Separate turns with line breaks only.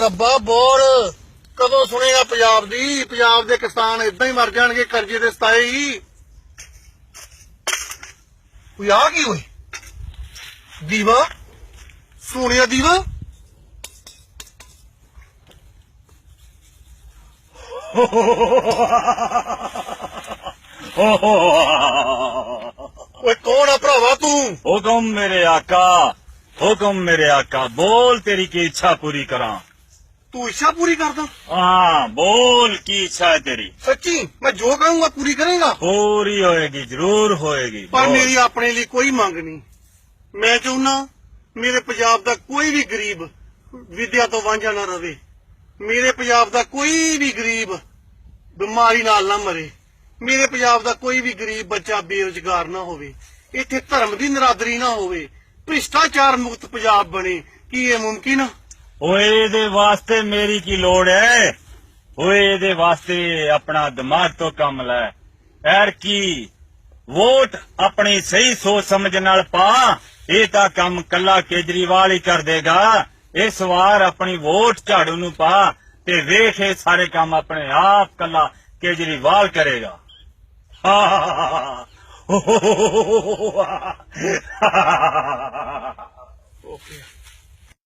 ਰੱਬਾ, ਬੋਲ। ਕਦੋਂ ਸੁਣੇਗਾ ਪੰਜਾਬ ਦੀ? ਪੰਜਾਬ ਦੇ ਕਿਸਾਨ ਇਦਾਂ ਹੀ ਮਰ ਜਾਣਗੇ, ਕਰਜ਼ੇ ਦੇ ਸਤਾਏ ਹੀ। ਕੋਈ ਆ ਕੀ ਹੋਈ ਦੀਵਾ? ਸੋਹਣਿਆ ਦੀਵਾ? ਓਏ, ਕੌਣ ਆ ਭਰਾਵਾ ਤੂੰ?
ਹੁਕਮ ਮੇਰੇ ਆਕਾ, ਹੁਕਮ ਮੇਰੇ ਆਕਾ। ਬੋਲ ਤੇਰੀ ਕੀ ਇੱਛਾ ਪੂਰੀ ਕਰਾਂ।
ਤੂੰ ਇੱਛਾ ਪੂਰੀ ਕਰਦਾ।
ਹਾਂ ਬੋਲ ਕੀ ਇੱਛਾ ਹੈ ਤੇਰੀ?
ਸੱਚੀ ਮੈਂ ਜੋ ਕਹੂੰਗਾ ਪੂਰੀ ਕਰੇਗਾ।
ਪੂਰੀ ਹੋਏਗੀ ਜ਼ਰੂਰ ਹੋਏਗੀ
ਪਰ
ਬੋਲ।
ਮੇਰੀ ਆਪਣੇ ਲਈ ਕੋਈ ਮੰਗ ਨਹੀਂ। ਮੈਂ ਚਾਹੁੰਨਾ ਮੇਰੇ ਪੰਜਾਬ ਦਾ ਕੋਈ ਵੀ ਗਰੀਬ ਵਿਦਿਆ ਤੋਂ ਵਾਂਝਾ ਨਾ ਰਵੇ। ਮੇਰੇ ਪੰਜਾਬ ਦਾ ਕੋਈ ਵੀ ਗਰੀਬ ਬਿਮਾਰੀ ਨਾਲ ਨਾ ਮਰੇ। ਮੇਰੇ ਪੰਜਾਬ ਦਾ ਕੋਈ ਵੀ ਗਰੀਬ ਬੱਚਾ ਬੇਰੁਜ਼ਗਾਰ ਨਾ ਹੋਵੇ। ਇੱਥੇ ਧਰਮ ਦੀ ਨਰਾਦਰੀ ਨਾ ਹੋਵੇ। ਭ੍ਰਿਸ਼ਟਾਚਾਰ ਮੁਕਤ ਪੰਜਾਬ ਬਣੇ ਕੀ ਇਹ ਮੁਮਕਿਨ ਆ?
ਓਏ ਇਹਦੇ ਵਾਸਤੇ ਮੇਰੀ ਕੀ ਲੋੜ ਹੈ ਓਏ ਇਹਦੇ ਵਾਸਤੇ ਆਪਣਾ ਦਿਮਾਗ ਤੋਂ ਕੰਮ ਲੈ ਐਰ ਕੀ ਵੋਟ ਆਪਣੀ ਸਹੀ ਸੋਚ ਸਮਝ ਨਾਲ ਪਾ ਇਹ ਤਾਂ ਕੰਮ ਕੱਲਾ ਕੇਜਰੀਵਾਲ ਹੀ ਕਰ ਦੇਗਾ ਇਸ ਵਾਰ ਆਪਣੀ ਵੋਟ ਝਾੜੂ ਨੂੰ ਪਾ ਤੇ ਵੇਖ ਇਹ ਸਾਰੇ ਕੰਮ ਆਪਣੇ ਆਪ ਕੱਲਾ ਕੇਜਰੀਵਾਲ ਕਰੇਗਾ
ਓਕੇ